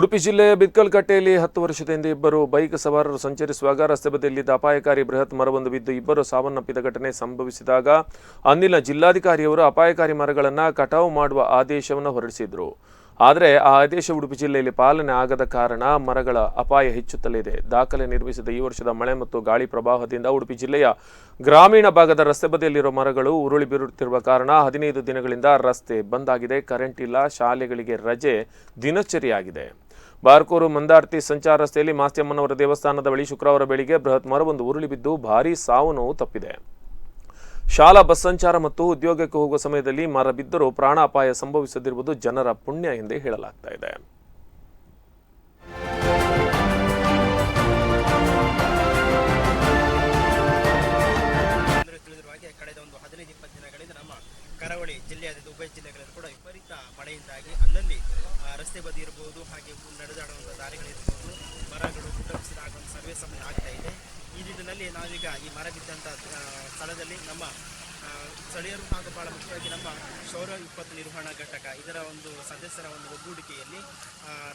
ಉಡುಪಿ ಜಿಲ್ಲೆಯ ಬಿತ್ಕಲ್ಕಟ್ಟೆಯಲ್ಲಿ ಹತ್ತು ವರ್ಷದ ಹಿಂದೆ ಇಬ್ಬರು ಬೈಕ್ ಸವಾರರು ಸಂಚರಿಸುವಾಗ ರಸ್ತೆ ಬದಿಯಲ್ಲಿದ್ದ ಅಪಾಯಕಾರಿ ಬೃಹತ್ ಮರವೊಂದು ಬಿದ್ದು ಇಬ್ಬರು ಸಾವನ್ನಪ್ಪಿದ ಘಟನೆ ಸಂಭವಿಸಿದಾಗ ಅಂದಿನ ಜಿಲ್ಲಾಧಿಕಾರಿಯವರು ಅಪಾಯಕಾರಿ ಮರಗಳನ್ನು ಕಟಾವು ಮಾಡುವ ಆದೇಶವನ್ನು ಹೊರಡಿಸಿದ್ರು. ಆದರೆ ಆ ಆದೇಶ ಉಡುಪಿ ಜಿಲ್ಲೆಯಲ್ಲಿ ಪಾಲನೆ ಆಗದ ಕಾರಣ ಮರಗಳ ಅಪಾಯ ಹೆಚ್ಚುತ್ತಲಿದೆ. ದಾಖಲೆ ನಿರ್ಮಿಸಿದ ಈ ವರ್ಷದ ಮಳೆ ಮತ್ತು ಗಾಳಿ ಪ್ರವಾಹದಿಂದ ಉಡುಪಿ ಜಿಲ್ಲೆಯ ಗ್ರಾಮೀಣ ಭಾಗದ ರಸ್ತೆ ಬದಿಯಲ್ಲಿರುವ ಮರಗಳು ಉರುಳಿ ಬೀರುತ್ತಿರುವ ಕಾರಣ ಹದಿನೈದು ದಿನಗಳಿಂದ ರಸ್ತೆ ಬಂದ್ ಆಗಿದೆ. ಕರೆಂಟ್ ಇಲ್ಲ, ಶಾಲೆಗಳಿಗೆ ರಜೆ ದಿನಚರಿಯಾಗಿದೆ. ಬಾರ್ಕೂರು ಮಂದಾರ್ತಿ ಸಂಚಾರ ರಸ್ತೆಯಲ್ಲಿ ಮಾಸ್ತಿಯಮ್ಮನವರ ದೇವಸ್ಥಾನದ ಬಳಿ ಶುಕ್ರವಾರ ಬೆಳಿಗ್ಗೆ ಬೃಹತ್ ಮರವೊಂದು ಉರುಳಿ ಬಿದ್ದು ಭಾರೀ ಸಾವು ನೋವು ತಪ್ಪಿದೆ. ಶಾಲಾ ಬಸ್ ಸಂಚಾರ ಮತ್ತು ಉದ್ಯೋಗಕ್ಕೆ ಹೋಗುವ ಸಮಯದಲ್ಲಿ ಮರ ಬಿದ್ದರೂ ಪ್ರಾಣ ಅಪಾಯ ಸಂಭವಿಸದಿರುವುದು ಜನರ ಪುಣ್ಯ ಎಂದೇ ಹೇಳಲಾಗ್ತಾ ಇದೆ. ಕರಾವಳಿ ಜಿಲ್ಲೆಯಾದ ಉಭಯ ಜಿಲ್ಲೆಗಳಲ್ಲಿ ಕೂಡ ವಿಪರೀತ ಮಳೆಯಿಂದಾಗಿ ಅಲ್ಲಲ್ಲಿ ರಸ್ತೆ ಬದಿ ಇರಬಹುದು ಹಾಗೆ ನಡೆದಾಡುವಂಥ ದಾರಿಗಳಿರ್ಬೋದು, ಮರಗಳು ಸರ್ವೇ ಸಮಯ ಆಗ್ತಾ ಇದೆ. ಈ ನಿಟ್ಟಿನಲ್ಲಿ ನಾವೀಗ ಈ ಮರ ಬಿದ್ದಂತಹ ಸ್ಥಳದಲ್ಲಿ ನಮ್ಮ ಸ್ಥಳೀಯರು ಹಾಗೂ ಬಹಳ ಮುಖ್ಯವಾಗಿ ನಮ್ಮ ಸೌರ ವಿಪತ್ತು ನಿರ್ವಹಣಾ ಘಟಕ, ಇದರ ಒಂದು ಸದಸ್ಯರ ಒಂದು ಒಗ್ಗೂಡಿಕೆಯಲ್ಲಿ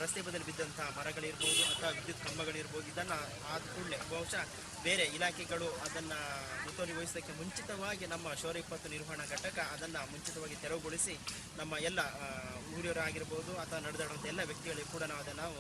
ರಸ್ತೆ ಬದಲು ಬಿದ್ದಂಥ ಮರಗಳಿರ್ಬೋದು ಅಥವಾ ವಿದ್ಯುತ್ ಕಂಬಗಳಿರ್ಬೋದು, ಇದನ್ನು ಆದ ಕೂಡಲೇ ಬಹುಶಃ ಬೇರೆ ಇಲಾಖೆಗಳು ಅದನ್ನು ಮುತುವರಿ ವಹಿಸೋದಕ್ಕೆ ಮುಂಚಿತವಾಗಿ ನಮ್ಮ ಶೌರ್ಯ ವಿಪತ್ತು ನಿರ್ವಹಣಾ ಘಟಕ ಅದನ್ನು ಮುಂಚಿತವಾಗಿ ತೆರವುಗೊಳಿಸಿ, ನಮ್ಮ ಎಲ್ಲ ಊರಿಯವರಾಗಿರ್ಬೋದು ಅಥವಾ ನಡೆದಾಡುವಂಥ ಎಲ್ಲ ವ್ಯಕ್ತಿಗಳಿಗೆ ಕೂಡ ನಾವು ಅದನ್ನು ನಾವು